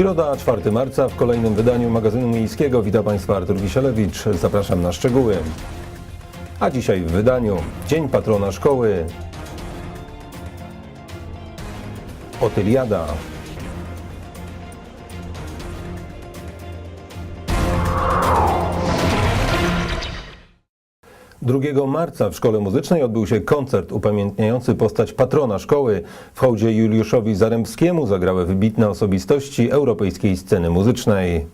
Środa, 4 marca w kolejnym wydaniu magazynu miejskiego. Witam Państwa Artur Wisielewicz. Zapraszam na szczegóły. A dzisiaj w wydaniu Dzień Patrona Szkoły. Otyliada. Drugiego marca w Szkole Muzycznej odbył się koncert upamiętniający postać patrona szkoły. W hołdzie Juliuszowi Zaremskiemu zagrały wybitne osobistości europejskiej sceny muzycznej.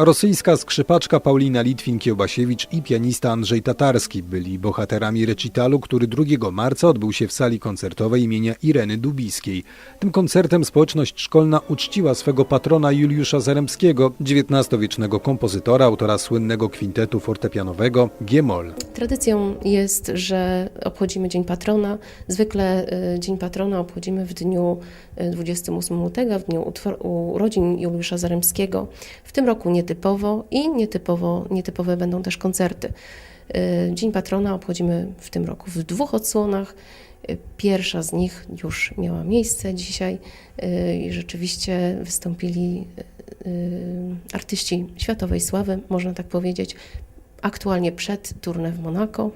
Rosyjska skrzypaczka Paulina Litwin-Kiełbasiewicz i pianista Andrzej Tatarski byli bohaterami recitalu, który 2 marca odbył się w sali koncertowej imienia Ireny Dubiskiej. Tym koncertem społeczność szkolna uczciła swego patrona Juliusza Zaremskiego, XIX-wiecznego kompozytora, autora słynnego kwintetu fortepianowego G-moll. Tradycją jest, że obchodzimy Dzień Patrona. Zwykle y, Dzień Patrona obchodzimy w dniu y, 28 lutego, w dniu urodzin Juliusza Zaremskiego. W tym roku nietypowo i nietypowo, nietypowe będą też koncerty. Y, Dzień Patrona obchodzimy w tym roku w dwóch odsłonach. Y, Pierwsza z nich już miała miejsce dzisiaj y, i rzeczywiście wystąpili artyści światowej sławy, można tak powiedzieć, aktualnie przed tournée w Monako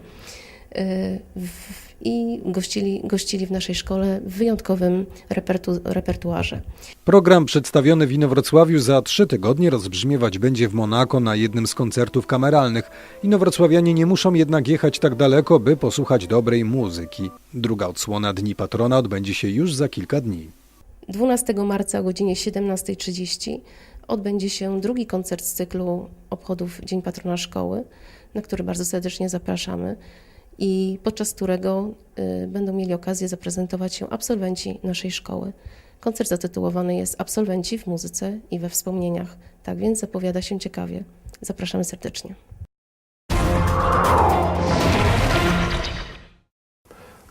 i gościli, gościli w naszej szkole w wyjątkowym repertu, repertuarze. Program przedstawiony w Inowrocławiu za trzy tygodnie rozbrzmiewać będzie w Monako na jednym z koncertów kameralnych. Inowrocławianie nie muszą jednak jechać tak daleko, by posłuchać dobrej muzyki. Druga odsłona Dni Patrona odbędzie się już za kilka dni. 12 marca o godzinie 17.30 odbędzie się drugi koncert z cyklu obchodów Dzień Patrona Szkoły, na który bardzo serdecznie zapraszamy i podczas którego y, będą mieli okazję zaprezentować się absolwenci naszej szkoły. Koncert zatytułowany jest Absolwenci w muzyce i we wspomnieniach, tak więc zapowiada się ciekawie. Zapraszamy serdecznie.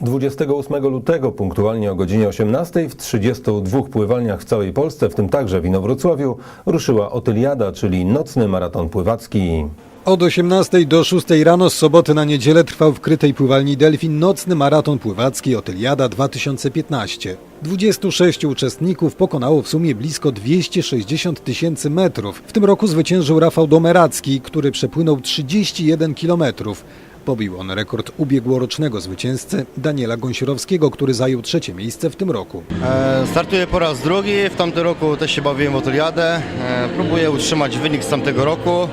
28 lutego punktualnie o godzinie 18 w 32 pływalniach w całej Polsce, w tym także w Inowrocławiu, ruszyła Otyliada, czyli nocny maraton pływacki. Od 18 do 6 rano z soboty na niedzielę trwał w krytej pływalni Delfin nocny maraton pływacki Otyliada 2015. 26 uczestników pokonało w sumie blisko 260 tysięcy metrów. W tym roku zwyciężył Rafał Domeracki, który przepłynął 31 kilometrów. Pobił on rekord ubiegłorocznego zwycięzcy Daniela Gąsiorowskiego, który zajął trzecie miejsce w tym roku. E, Startuję po raz drugi. W tamtym roku też się bawiłem w Otoliadę. E, Próbuję utrzymać wynik z tamtego roku.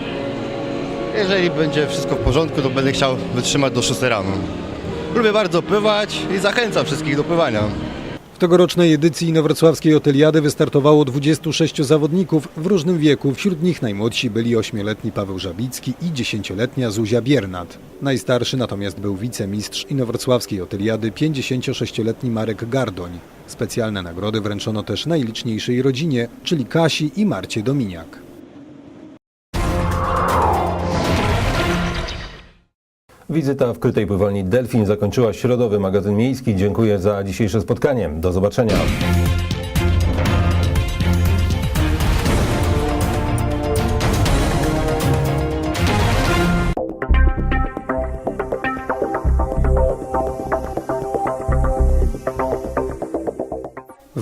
Jeżeli będzie wszystko w porządku, to będę chciał wytrzymać do 6 rano. Lubię bardzo pływać i zachęcam wszystkich do pływania. W tegorocznej edycji Inowrocławskiej Oteliady wystartowało 26 zawodników w różnym wieku. Wśród nich najmłodsi byli 8-letni Paweł Żabicki i 10-letnia Zuzia Biernat. Najstarszy natomiast był wicemistrz Inowrocławskiej Oteliady 56-letni Marek Gardoń. Specjalne nagrody wręczono też najliczniejszej rodzinie, czyli Kasi i Marcie Dominiak. Wizyta w krytej pływalni Delfin zakończyła środowy magazyn miejski. Dziękuję za dzisiejsze spotkanie. Do zobaczenia.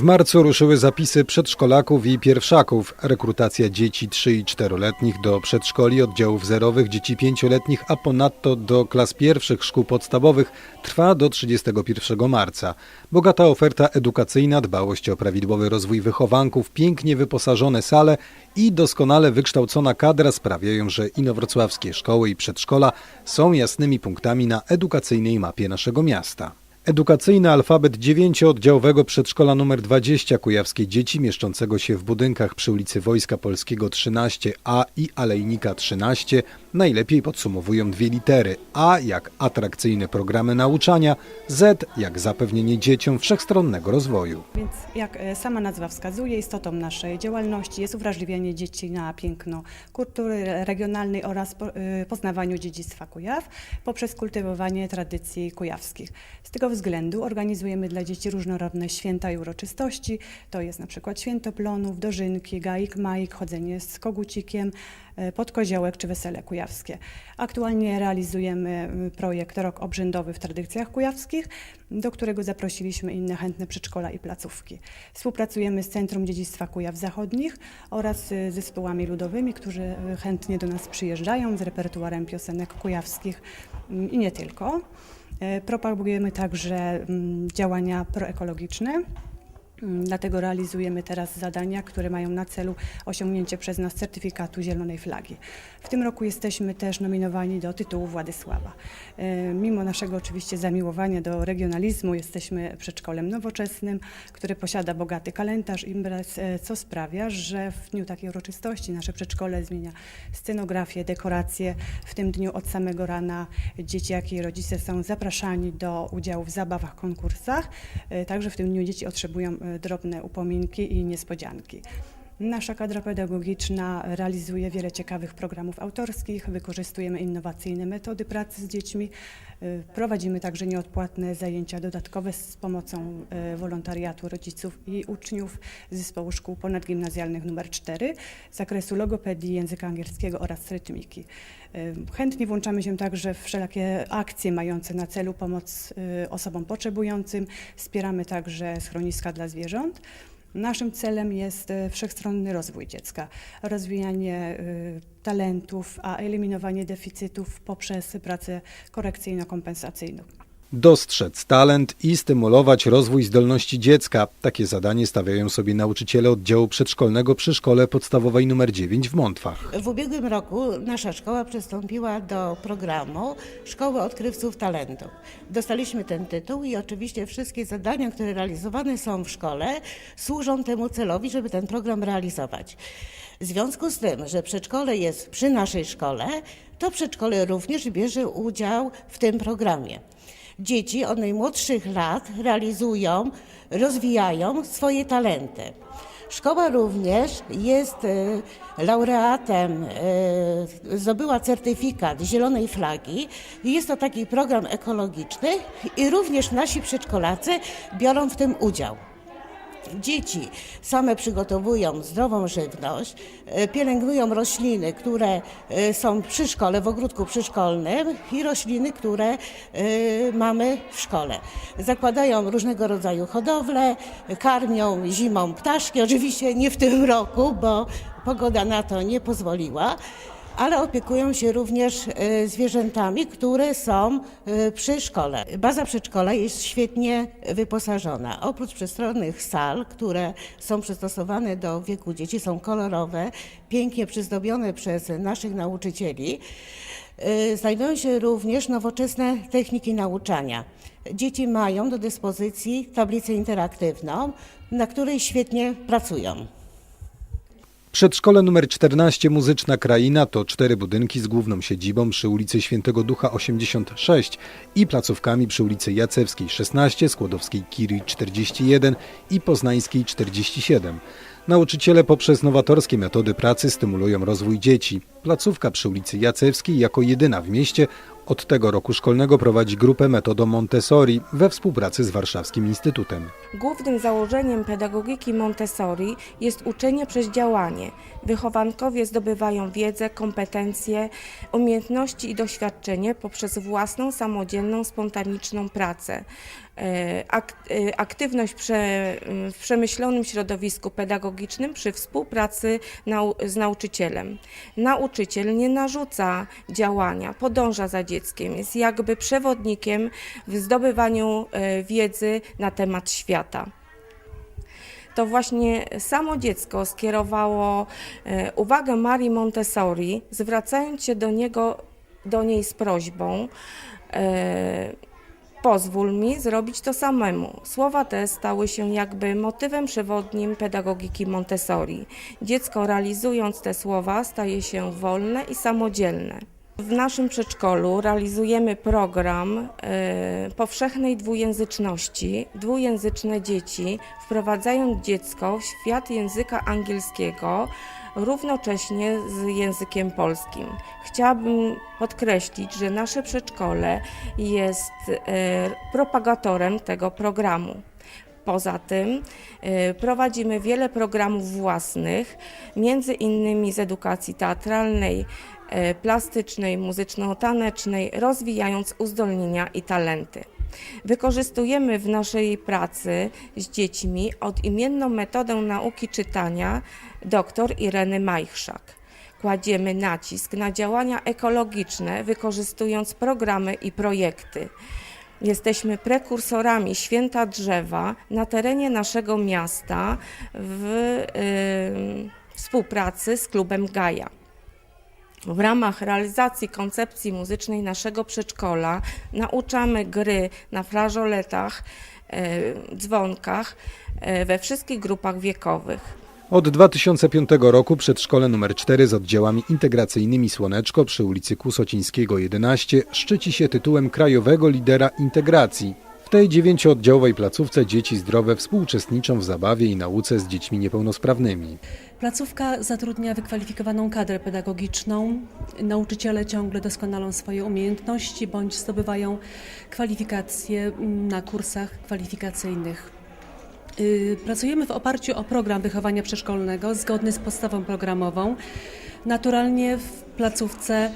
Marcu ruszyły zapisy przedszkolaków i pierwszaków. Rekrutacja dzieci 3 i 4-letnich do przedszkoli, oddziałów zerowych, dzieci 5-letnich, a ponadto do klas pierwszych szkół podstawowych trwa do 31 marca. Bogata oferta edukacyjna, dbałość o prawidłowy rozwój wychowanków, pięknie wyposażone sale i doskonale wykształcona kadra sprawiają, że inowrocławskie szkoły i przedszkola są jasnymi punktami na edukacyjnej mapie naszego miasta. Edukacyjny alfabet dziewięciooddziałowego przedszkola nr 20 kujawskiej dzieci mieszczącego się w budynkach przy ulicy Wojska Polskiego 13A i Alejnika 13 najlepiej podsumowują dwie litery A jak atrakcyjne programy nauczania, Z jak zapewnienie dzieciom wszechstronnego rozwoju. Więc jak e, sama nazwa wskazuje, istotą naszej działalności jest uwrażliwianie dzieci na piękno kultury regionalnej oraz e, poznawaniu dziedzictwa Kujaw poprzez kultywowanie tradycji kujawskich. Z tego względu organizujemy dla dzieci różnorodne święta i uroczystości. To jest na przykład święto plonów, dożynki, gaik, majk, chodzenie z kogucikiem, e, podkoziołek czy wesele kujawskie. Kujawskie. Aktualnie realizujemy y, projekt Rok Obrzędowy w Tradycjach Kujawskich, do którego zaprosiliśmy inne chętne przedszkola i placówki. Współpracujemy z Centrum Dziedzictwa Kujaw Zachodnich oraz y, zespołami ludowymi, którzy y, chętnie do nas przyjeżdżają z repertuarem piosenek kujawskich mm, i nie tylko. Propagujemy także mm, działania proekologiczne. Mm, Dlatego realizujemy teraz zadania, które mają na celu osiągnięcie przez nas certyfikatu Zielonej Flagi. W tym roku jesteśmy też nominowani do tytułu Władysława. E, Mimo naszego oczywiście zamiłowania do regionalizmu, jesteśmy przedszkolem nowoczesnym, które posiada bogaty kalendarz imprez, e, co sprawia, że w dniu takiej uroczystości nasze przedszkole zmienia scenografię, dekoracje. W tym dniu od samego rana dzieci, jak i rodzice są zapraszani do udziału w zabawach, konkursach. E, Także w tym dniu dzieci otrzymują drobne upominki i niespodzianki. Nasza kadra pedagogiczna realizuje wiele ciekawych programów autorskich, wykorzystujemy innowacyjne metody pracy z dziećmi, y, prowadzimy także nieodpłatne zajęcia dodatkowe z pomocą y, wolontariatu rodziców i uczniów Zespołu Szkół Ponadgimnazjalnych nr 4 z zakresu logopedii, języka angielskiego oraz rytmiki. Y, Chętnie włączamy się także w wszelakie akcje mające na celu pomoc osobom potrzebującym, wspieramy także schroniska dla zwierząt. Naszym celem jest e, wszechstronny rozwój dziecka, rozwijanie e, talentów, a eliminowanie deficytów poprzez pracę korekcyjno-kompensacyjną. Dostrzec talent i stymulować rozwój zdolności dziecka. Takie zadanie stawiają sobie nauczyciele oddziału przedszkolnego przy szkole podstawowej nr 9 w Mątwach. W ubiegłym roku nasza szkoła przystąpiła do programu Szkoły Odkrywców Talentów. Dostaliśmy ten tytuł i oczywiście wszystkie zadania, które realizowane są w szkole, służą temu celowi, żeby ten program realizować. W związku z tym, że przedszkole jest przy naszej szkole, to przedszkole również bierze udział w tym programie. Dzieci od najmłodszych lat realizują, rozwijają swoje talenty. Szkoła również jest e, laureatem, e, zdobyła certyfikat Zielonej Flagi. Jest to taki program ekologiczny i również nasi przedszkolacy biorą w tym udział. Dzieci same przygotowują zdrową żywność, e, pielęgnują rośliny, które e, są przy szkole, w ogródku przyszkolnym i rośliny, które e, mamy w szkole. Zakładają różnego rodzaju hodowle, karmią zimą ptaszki, oczywiście nie w tym roku, bo pogoda na to nie pozwoliła ale opiekują się również e, zwierzętami, które są e, przy szkole. Baza przedszkola jest świetnie wyposażona. Oprócz przestronnych sal, które są przystosowane do wieku dzieci, są kolorowe, pięknie przyzdobione przez naszych nauczycieli. E, Znajdują się również nowoczesne techniki nauczania. Dzieci mają do dyspozycji tablicę interaktywną, na której świetnie pracują. Przedszkole nr 14 Muzyczna Kraina to cztery budynki z główną siedzibą przy ulicy Świętego Ducha 86 i placówkami przy ulicy Jacewskiej 16, Skłodowskiej Kiri 41 i Poznańskiej 47. Nauczyciele poprzez nowatorskie metody pracy stymulują rozwój dzieci. Placówka przy ulicy Jacewskiej jako jedyna w mieście od tego roku szkolnego prowadzi grupę metodą Montessori we współpracy z Warszawskim Instytutem. Głównym założeniem pedagogiki Montessori jest uczenie przez działanie. Wychowankowie zdobywają wiedzę, kompetencje, umiejętności i doświadczenie poprzez własną, samodzielną, spontaniczną pracę. E, e, Aktywność w przemyślonym środowisku pedagogicznym przy współpracy z nauczycielem. Nauczyciel nie narzuca działania, podąża za dzieckiem, jest jakby przewodnikiem w zdobywaniu e, wiedzy na temat świata to właśnie samo dziecko skierowało e, uwagę Marii Montessori, zwracając się do niego, do niej z prośbą. e, Pozwól mi zrobić to samemu. Słowa te stały się jakby motywem przewodnim pedagogiki Montessori. Dziecko realizując te słowa staje się wolne i samodzielne. W naszym przedszkolu realizujemy program e, powszechnej dwujęzyczności. Dwujęzyczne dzieci wprowadzają dziecko w świat języka angielskiego równocześnie z językiem polskim. Chciałabym podkreślić, że nasze przedszkole jest e, propagatorem tego programu. Poza tym y, prowadzimy wiele programów własnych, między innymi z edukacji teatralnej, e, plastycznej, muzyczno-tanecznej, rozwijając uzdolnienia i talenty. Wykorzystujemy w naszej pracy z dziećmi odimienną metodę nauki czytania dr Ireny Majchrzak. Kładziemy nacisk na działania ekologiczne, wykorzystując programy i projekty. Jesteśmy prekursorami święta drzewa na terenie naszego miasta w ym, współpracy z klubem Gaja. W ramach realizacji koncepcji muzycznej naszego przedszkola nauczamy gry na flażoletach, e, dzwonkach e, we wszystkich grupach wiekowych. Od 2005 roku przedszkole nr 4 z oddziałami integracyjnymi Słoneczko przy ulicy Kusocińskiego 11 szczyci się tytułem krajowego lidera integracji. W tej dziewięciooddziałowej placówce dzieci zdrowe współuczestniczą w zabawie i nauce z dziećmi niepełnosprawnymi. Placówka zatrudnia wykwalifikowaną kadrę pedagogiczną. Nauczyciele ciągle doskonalą swoje umiejętności bądź zdobywają kwalifikacje mm, na kursach kwalifikacyjnych. Y, Pracujemy w oparciu o program wychowania przedszkolnego zgodny z podstawą programową. Naturalnie w placówce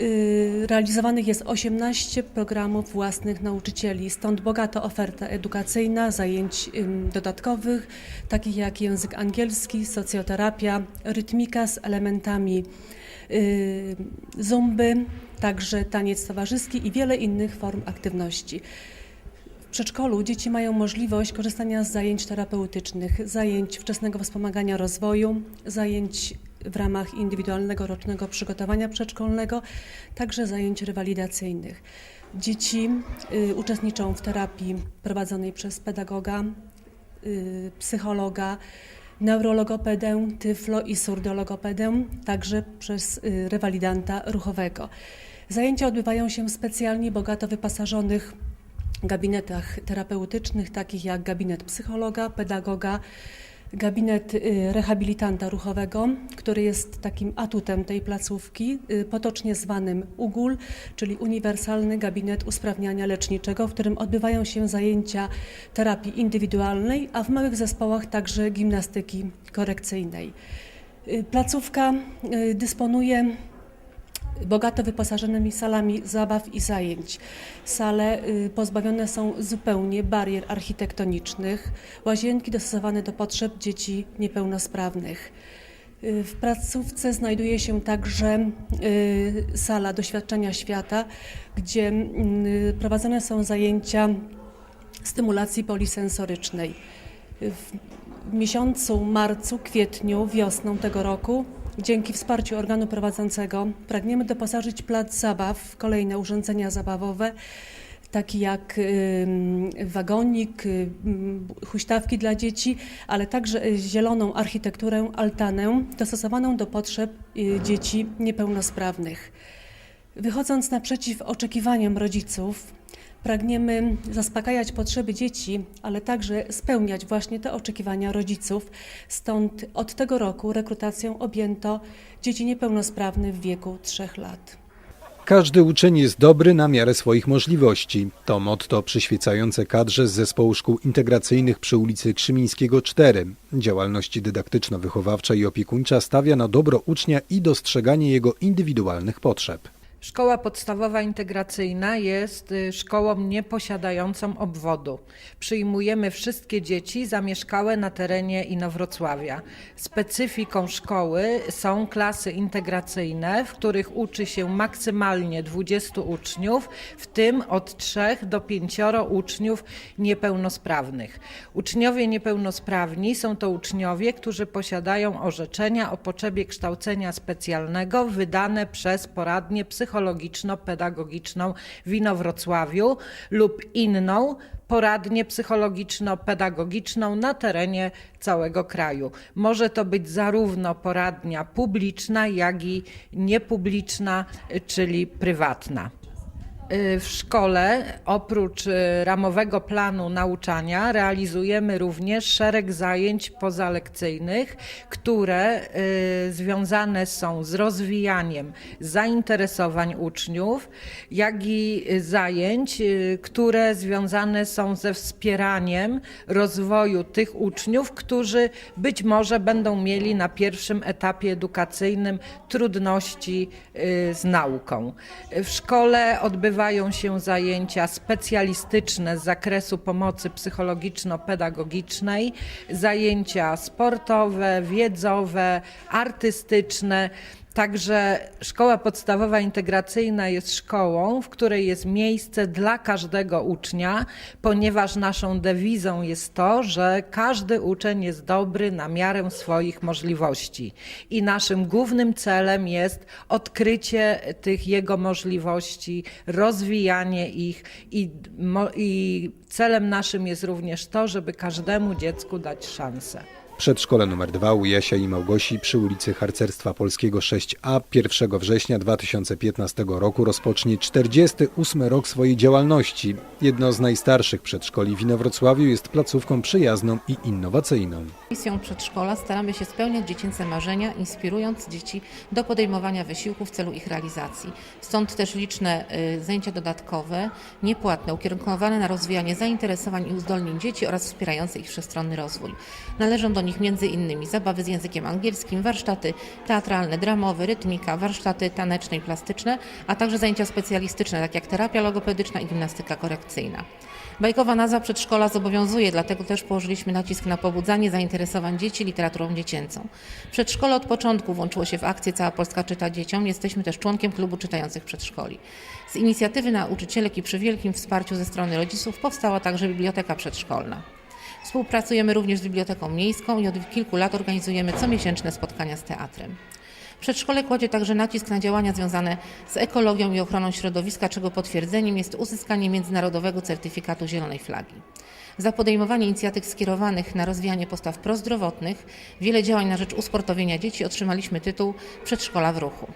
y, realizowanych jest 18 programów własnych nauczycieli, stąd bogata oferta edukacyjna, zajęć dodatkowych, takich jak język angielski, socjoterapia, rytmika z elementami y, zumby, także taniec towarzyski i wiele innych form aktywności. Przedszkolu dzieci mają możliwość korzystania z zajęć terapeutycznych, zajęć wczesnego wspomagania rozwoju, zajęć w ramach indywidualnego rocznego przygotowania przedszkolnego, także zajęć rewalidacyjnych. Dzieci y, uczestniczą w terapii prowadzonej przez pedagoga, y, psychologa, neurologopedę, tyflo i surdologopedę, także przez y, rewalidanta ruchowego. Zajęcia odbywają się w specjalnie bogato wyposażonych gabinetach terapeutycznych, takich jak gabinet psychologa, pedagoga, gabinet y, rehabilitanta ruchowego, który jest takim atutem tej placówki, y, potocznie zwanym UGUL, czyli Uniwersalny Gabinet Usprawniania Leczniczego, w którym odbywają się zajęcia terapii indywidualnej, a w małych zespołach także gimnastyki korekcyjnej. Y, Placówka dysponuje bogato wyposażonymi salami zabaw i zajęć. Sale y, pozbawione są zupełnie barier architektonicznych, łazienki dostosowane do potrzeb dzieci niepełnosprawnych. Y, W placówce znajduje się także y, sala doświadczenia świata, gdzie y, prowadzone są zajęcia stymulacji polisensorycznej. W miesiącu marcu, kwietniu, wiosną tego roku, dzięki wsparciu organu prowadzącego, pragniemy doposażyć plac zabaw w kolejne urządzenia zabawowe, takie jak wagonik, huśtawki dla dzieci, ale także y, zieloną architekturę, altanę dostosowaną do potrzeb y, dzieci niepełnosprawnych. Wychodząc naprzeciw oczekiwaniom rodziców, pragniemy zaspokajać potrzeby dzieci, ale także spełniać właśnie te oczekiwania rodziców. Stąd od tego roku rekrutacją objęto dzieci niepełnosprawne w wieku 3 lat. Każdy uczeń jest dobry na miarę swoich możliwości. To motto przyświecające kadrze z zespołu szkół integracyjnych przy ulicy Krzymińskiego 4. Działalność dydaktyczno-wychowawcza i opiekuńcza stawia na dobro ucznia i dostrzeganie jego indywidualnych potrzeb. Szkoła podstawowa integracyjna jest y, szkołą nieposiadającą obwodu. Przyjmujemy wszystkie dzieci zamieszkałe na terenie Inowrocławia. Specyfiką szkoły są klasy integracyjne, w których uczy się maksymalnie 20 uczniów, w tym od 3 do 5 uczniów niepełnosprawnych. Uczniowie niepełnosprawni są to uczniowie, którzy posiadają orzeczenia o potrzebie kształcenia specjalnego wydane przez poradnię psychologiczno-pedagogiczną w Inowrocławiu lub inną poradnię psychologiczno-pedagogiczną na terenie całego kraju. Może to być zarówno poradnia publiczna, jak i niepubliczna, czyli prywatna. Y, w szkole oprócz y, ramowego planu nauczania realizujemy również szereg zajęć pozalekcyjnych, które y, związane są z rozwijaniem zainteresowań uczniów, jak i zajęć, które związane są ze wspieraniem rozwoju tych uczniów, którzy być może będą mieli na pierwszym etapie edukacyjnym trudności z nauką. W szkole odbywają się zajęcia specjalistyczne z zakresu pomocy psychologiczno-pedagogicznej, zajęcia sportowe, wiedzowe, artystyczne. Także szkoła podstawowa integracyjna jest szkołą, w której jest miejsce dla każdego ucznia, ponieważ naszą dewizą jest to, że każdy uczeń jest dobry na miarę swoich możliwości. I naszym głównym celem jest odkrycie tych jego możliwości, rozwijanie ich i, i celem naszym jest również to, żeby każdemu dziecku dać szansę. Przedszkole nr 2 u Jasia i Małgosi przy ulicy Harcerstwa Polskiego 6a 1 września 2015 roku rozpocznie 48 rok swojej działalności. Jedno z najstarszych przedszkoli w Inowrocławiu jest placówką przyjazną i innowacyjną. Misją przedszkola staramy się spełniać dziecięce marzenia, inspirując dzieci do podejmowania wysiłku w celu ich realizacji. Stąd też liczne y, zajęcia dodatkowe, niepłatne, ukierunkowane na rozwijanie zainteresowań i uzdolnień dzieci oraz wspierające ich wszechstronny rozwój. Należą do nich m.in. zabawy z językiem angielskim, warsztaty teatralne, dramowe, rytmika, warsztaty taneczne i plastyczne, a także zajęcia specjalistyczne, tak jak terapia logopedyczna i gimnastyka korekcyjna. Bajkowa nazwa przedszkola zobowiązuje, dlatego też położyliśmy nacisk na pobudzanie zainteresowań dzieci literaturą dziecięcą. Przedszkole od początku włączyło się w akcję Cała Polska czyta dzieciom. Jesteśmy też członkiem klubu czytających przedszkoli. Z inicjatywy nauczycielek i przy wielkim wsparciu ze strony rodziców powstała także biblioteka przedszkolna. Współpracujemy również z Biblioteką Miejską i od kilku lat organizujemy comiesięczne spotkania z teatrem. Przedszkole kładzie także nacisk na działania związane z ekologią i ochroną środowiska, czego potwierdzeniem jest uzyskanie międzynarodowego certyfikatu Zielonej Flagi. Za podejmowanie inicjatyw skierowanych na rozwijanie postaw prozdrowotnych, wiele działań na rzecz usportowienia dzieci otrzymaliśmy tytuł Przedszkola w ruchu.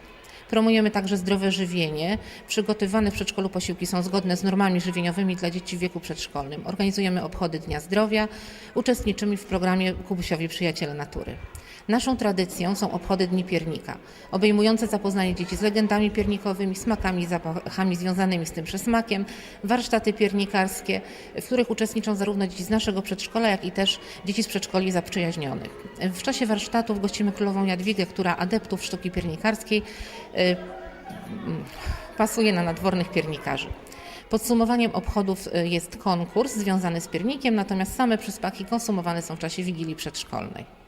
Promujemy także zdrowe żywienie. Przygotowane w przedszkolu posiłki są zgodne z normami żywieniowymi dla dzieci w wieku przedszkolnym. Organizujemy obchody Dnia Zdrowia. Uczestniczymy w programie Kubusiowi Przyjaciele Natury. Naszą tradycją są obchody Dni Piernika, obejmujące zapoznanie dzieci z legendami piernikowymi, smakami i zapachami związanymi z tym przysmakiem, warsztaty piernikarskie, w których uczestniczą zarówno dzieci z naszego przedszkola, jak i też dzieci z przedszkoli zaprzyjaźnionych. W czasie warsztatów gościmy królową Jadwigę, która adeptów sztuki piernikarskiej y, pasuje na nadwornych piernikarzy. Podsumowaniem obchodów y, jest konkurs związany z piernikiem, natomiast same przysmaki konsumowane są w czasie wigilii przedszkolnej.